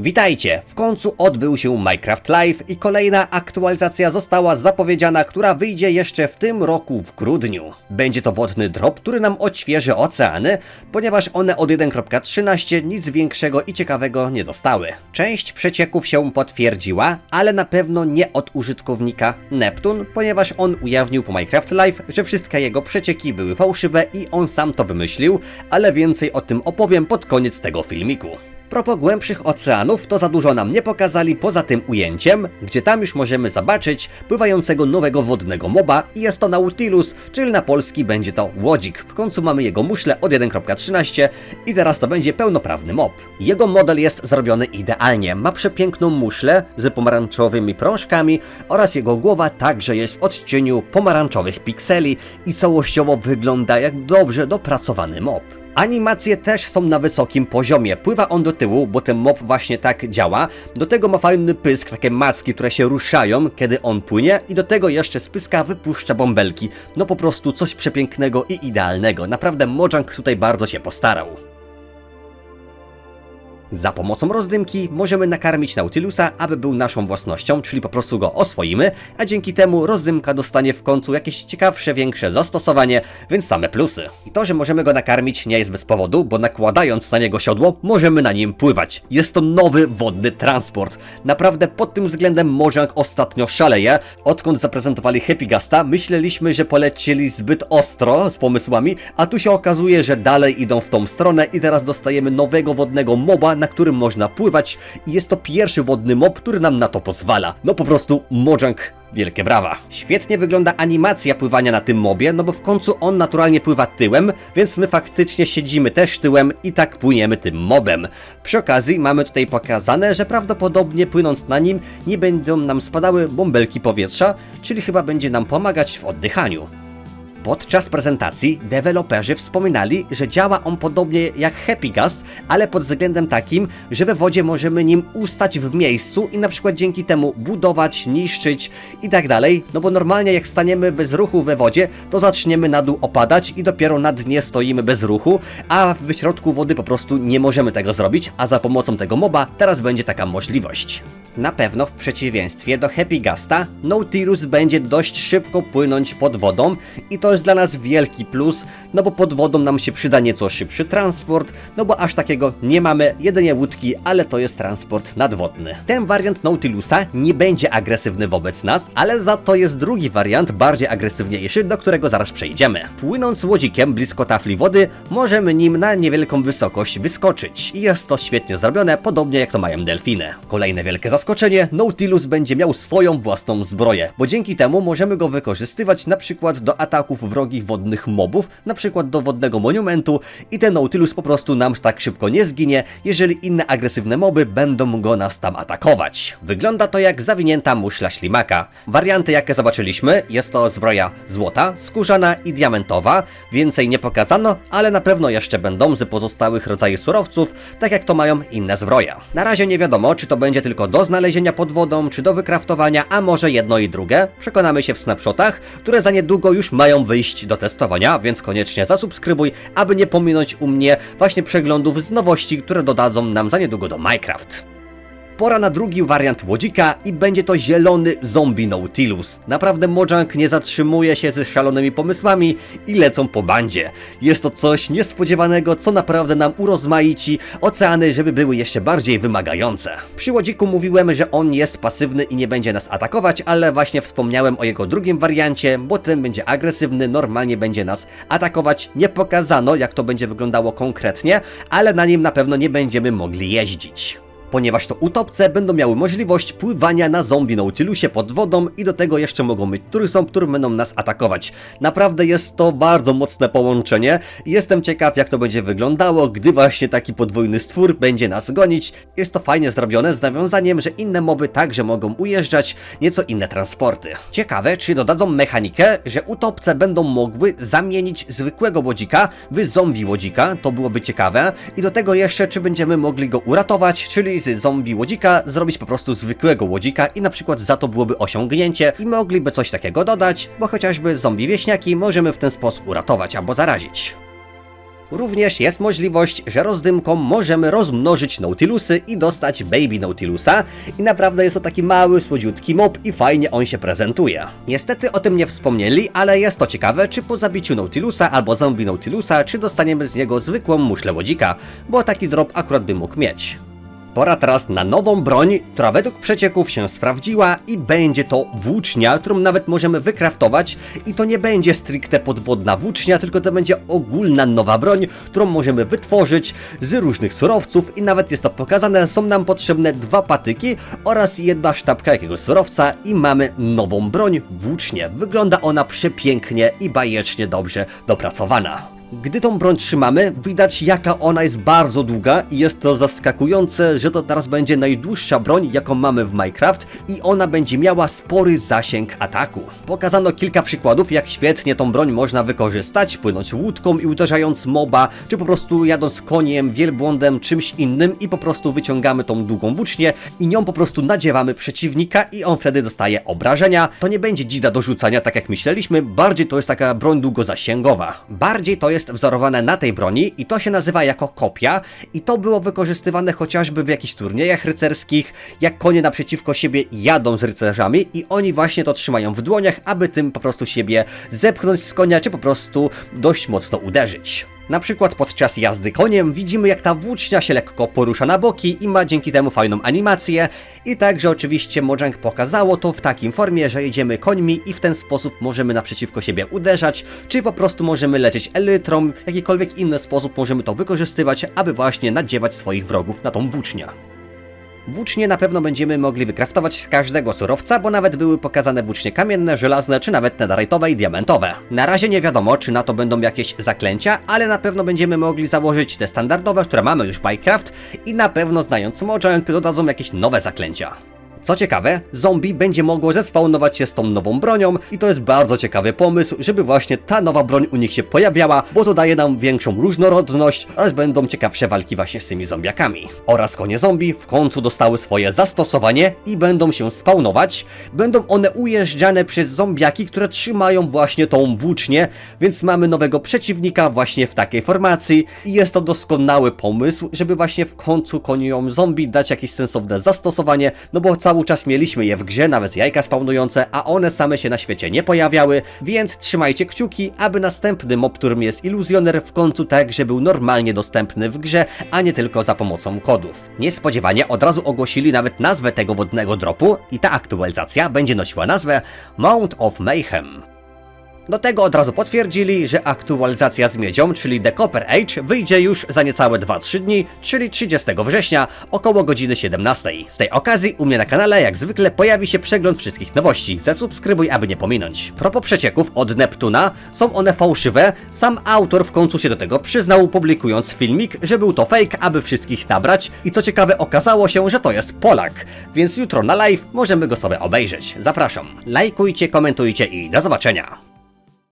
Witajcie! W końcu odbył się Minecraft Live i kolejna aktualizacja została zapowiedziana, która wyjdzie jeszcze w tym roku w grudniu. Będzie to wodny drop, który nam odświeży oceany, ponieważ one od 1.13 nic większego i ciekawego nie dostały. Część przecieków się potwierdziła, ale na pewno nie od użytkownika Neptun, ponieważ on ujawnił po Minecraft Live, że wszystkie jego przecieki były fałszywe i on sam to wymyślił, ale więcej o tym opowiem pod koniec tego filmiku. Propos głębszych oceanów, to za dużo nam nie pokazali poza tym ujęciem, gdzie tam już możemy zobaczyć pływającego nowego wodnego moba i jest to Nautilus, czyli na polski będzie to łodzik. W końcu mamy jego muszle od 1.13 i teraz to będzie pełnoprawny mob. Jego model jest zrobiony idealnie, ma przepiękną muszlę z pomarańczowymi prążkami oraz jego głowa także jest w odcieniu pomarańczowych pikseli i całościowo wygląda jak dobrze dopracowany mob. Animacje też są na wysokim poziomie. Pływa on do tyłu, bo ten mob właśnie tak działa. Do tego ma fajny pysk, takie maski, które się ruszają, kiedy on płynie. I do tego jeszcze z pyska wypuszcza bąbelki. No po prostu coś przepięknego i idealnego. Naprawdę Mojang tutaj bardzo się postarał. Za pomocą rozdymki możemy nakarmić Nautilusa, aby był naszą własnością, czyli po prostu go oswoimy, a dzięki temu rozdymka dostanie w końcu jakieś ciekawsze, większe zastosowanie, więc same plusy. I to, że możemy go nakarmić nie jest bez powodu, bo nakładając na niego siodło, możemy na nim pływać. Jest to nowy wodny transport. Naprawdę pod tym względem Mojang ostatnio szaleje. Odkąd zaprezentowali Happy Gasta, myśleliśmy, że polecieli zbyt ostro z pomysłami, a tu się okazuje, że dalej idą w tą stronę i teraz dostajemy nowego wodnego moba, na którym można pływać i jest to pierwszy wodny mob, który nam na to pozwala. No po prostu Mojang Wielkie brawa. Świetnie wygląda animacja pływania na tym mobie, no bo w końcu on naturalnie pływa tyłem, więc my faktycznie siedzimy też tyłem i tak płyniemy tym mobem. Przy okazji mamy tutaj pokazane, że prawdopodobnie płynąc na nim nie będą nam spadały bąbelki powietrza, czyli chyba będzie nam pomagać w oddychaniu. Podczas prezentacji deweloperzy wspominali, że działa on podobnie jak Happy Gust, ale pod względem takim, że we wodzie możemy nim ustać w miejscu i na przykład dzięki temu budować, niszczyć i tak dalej, no bo normalnie jak staniemy bez ruchu we wodzie, to zaczniemy na dół opadać i dopiero na dnie stoimy bez ruchu, a w środku wody po prostu nie możemy tego zrobić, a za pomocą tego moba teraz będzie taka możliwość. Na pewno w przeciwieństwie do Happy Gasta, Nautilus będzie dość szybko płynąć pod wodą i to jest dla nas wielki plus, no bo pod wodą nam się przyda nieco szybszy transport, no bo aż takiego nie mamy, jedynie łódki, ale to jest transport nadwodny. Ten wariant Nautilusa nie będzie agresywny wobec nas, ale za to jest drugi wariant, bardziej agresywniejszy, do którego zaraz przejdziemy. Płynąc łodzikiem blisko tafli wody, możemy nim na niewielką wysokość wyskoczyć i jest to świetnie zrobione, podobnie jak to mają delfiny. Kolejne wielkie zaskoczenie, Nautilus będzie miał swoją własną zbroję, bo dzięki temu możemy go wykorzystywać na przykład do ataków wrogich wodnych mobów, na przykład do wodnego monumentu i ten Nautilus po prostu nam tak szybko nie zginie, jeżeli inne agresywne moby będą go nas tam atakować. Wygląda to jak zawinięta muszla ślimaka. Warianty jakie zobaczyliśmy, jest to zbroja złota, skórzana i diamentowa, więcej nie pokazano, ale na pewno jeszcze będą z pozostałych rodzajów surowców, tak jak to mają inne zbroje. Na razie nie wiadomo, czy to będzie tylko do znalezienia pod wodą, czy do wykraftowania, a może jedno i drugie. Przekonamy się w snapshotach, które za niedługo już mają wyjść do testowania, więc koniecznie zasubskrybuj, aby nie pominąć u mnie właśnie przeglądów z nowości, które dodadzą nam za niedługo do Minecraft. Pora na drugi wariant łodzika i będzie to zielony zombie Nautilus. Naprawdę Mojang nie zatrzymuje się ze szalonymi pomysłami i lecą po bandzie. Jest to coś niespodziewanego, co naprawdę nam urozmaici oceany, żeby były jeszcze bardziej wymagające. Przy łodziku mówiłem, że on jest pasywny i nie będzie nas atakować, ale właśnie wspomniałem o jego drugim wariancie, bo ten będzie agresywny, normalnie będzie nas atakować. Nie pokazano, jak to będzie wyglądało konkretnie, ale na nim na pewno nie będziemy mogli jeździć ponieważ to utopce będą miały możliwość pływania na zombie Nautilusie pod wodą i do tego jeszcze mogą być trójsą, które będą nas atakować. Naprawdę jest to bardzo mocne połączenie i jestem ciekaw jak to będzie wyglądało, gdy właśnie taki podwójny stwór będzie nas gonić. Jest to fajnie zrobione z nawiązaniem, że inne moby także mogą ujeżdżać, nieco inne transporty. Ciekawe, czy dodadzą mechanikę, że utopce będą mogły zamienić zwykłego łodzika w zombie łodzika, to byłoby ciekawe. I do tego jeszcze, czy będziemy mogli go uratować, czyli z zombie łodzika zrobić po prostu zwykłego łodzika i na przykład za to byłoby osiągnięcie i mogliby coś takiego dodać, bo chociażby zombie wieśniaki możemy w ten sposób uratować albo zarazić. Również jest możliwość, że rozdymką możemy rozmnożyć Nautilusy i dostać Baby Nautilusa i naprawdę jest to taki mały, słodziutki mob i fajnie on się prezentuje. Niestety o tym nie wspomnieli, ale jest to ciekawe, czy po zabiciu Nautilusa albo zombie Nautilusa, czy dostaniemy z niego zwykłą muszlę łodzika, bo taki drop akurat by mógł mieć. Pora teraz na nową broń, która według przecieków się sprawdziła i będzie to włócznia, którą nawet możemy wykraftować i to nie będzie stricte podwodna włócznia, tylko to będzie ogólna nowa broń, którą możemy wytworzyć z różnych surowców i nawet jest to pokazane, są nam potrzebne dwa patyki oraz jedna sztabka jakiegoś surowca i mamy nową broń, włócznię. Wygląda ona przepięknie i bajecznie dobrze dopracowana. Gdy tą broń trzymamy, widać jaka ona jest bardzo długa i jest to zaskakujące, że to teraz będzie najdłuższa broń, jaką mamy w Minecraft i ona będzie miała spory zasięg ataku. Pokazano kilka przykładów, jak świetnie tą broń można wykorzystać, płynąć łódką i uderzając moba, czy po prostu jadąc koniem, wielbłądem, czymś innym i po prostu wyciągamy tą długą włócznię i nią po prostu nadziewamy przeciwnika i on wtedy dostaje obrażenia. To nie będzie dzida do rzucania, tak jak myśleliśmy, bardziej to jest taka broń długozasięgowa. Bardziej to jest wzorowane na tej broni i to się nazywa jako kopia i to było wykorzystywane chociażby w jakichś turniejach rycerskich, jak konie naprzeciwko siebie jadą z rycerzami i oni właśnie to trzymają w dłoniach, aby tym po prostu siebie zepchnąć z konia, czy po prostu dość mocno uderzyć. Na przykład podczas jazdy koniem widzimy jak ta włócznia się lekko porusza na boki i ma dzięki temu fajną animację i także oczywiście Mojang pokazało to w takim formie, że jedziemy końmi i w ten sposób możemy naprzeciwko siebie uderzać, czy po prostu możemy lecieć elytrą, w jakikolwiek inny sposób możemy to wykorzystywać, aby właśnie nadziewać swoich wrogów na tą włócznię. Włócznie na pewno będziemy mogli wykraftować z każdego surowca, bo nawet były pokazane włócznie kamienne, żelazne, czy nawet netherite'owe i diamentowe. Na razie nie wiadomo, czy na to będą jakieś zaklęcia, ale na pewno będziemy mogli założyć te standardowe, które mamy już w Minecraft i na pewno znając Mojang dodadzą jakieś nowe zaklęcia. Co ciekawe, zombie będzie mogło zespawnować się z tą nową bronią i to jest bardzo ciekawy pomysł, żeby właśnie ta nowa broń u nich się pojawiała, bo to daje nam większą różnorodność oraz będą ciekawsze walki właśnie z tymi zombiakami. Oraz konie zombie w końcu dostały swoje zastosowanie i będą się spawnować. Będą one ujeżdżane przez zombiaki, które trzymają właśnie tą włócznię, więc mamy nowego przeciwnika właśnie w takiej formacji i jest to doskonały pomysł, żeby właśnie w końcu koniom zombie dać jakieś sensowne zastosowanie, no bo cały czas mieliśmy je w grze, nawet jajka spawnujące, a one same się na świecie nie pojawiały, więc trzymajcie kciuki, aby następny mob, którym jest iluzjoner, w końcu także był normalnie dostępny w grze, a nie tylko za pomocą kodów. Niespodziewanie od razu ogłosili nawet nazwę tego wodnego dropu i ta aktualizacja będzie nosiła nazwę Mount of Mayhem. Do tego od razu potwierdzili, że aktualizacja z miedzią, czyli The Copper Age, wyjdzie już za niecałe 2-3 dni, czyli 30 września, około godziny 17. Z tej okazji u mnie na kanale jak zwykle pojawi się przegląd wszystkich nowości. Zasubskrybuj, aby nie pominąć. Propos przecieków od Neptuna, są one fałszywe. Sam autor w końcu się do tego przyznał, publikując filmik, że był to fake, aby wszystkich nabrać. I co ciekawe, okazało się, że to jest Polak. Więc jutro na live możemy go sobie obejrzeć. Zapraszam. Lajkujcie, komentujcie i do zobaczenia.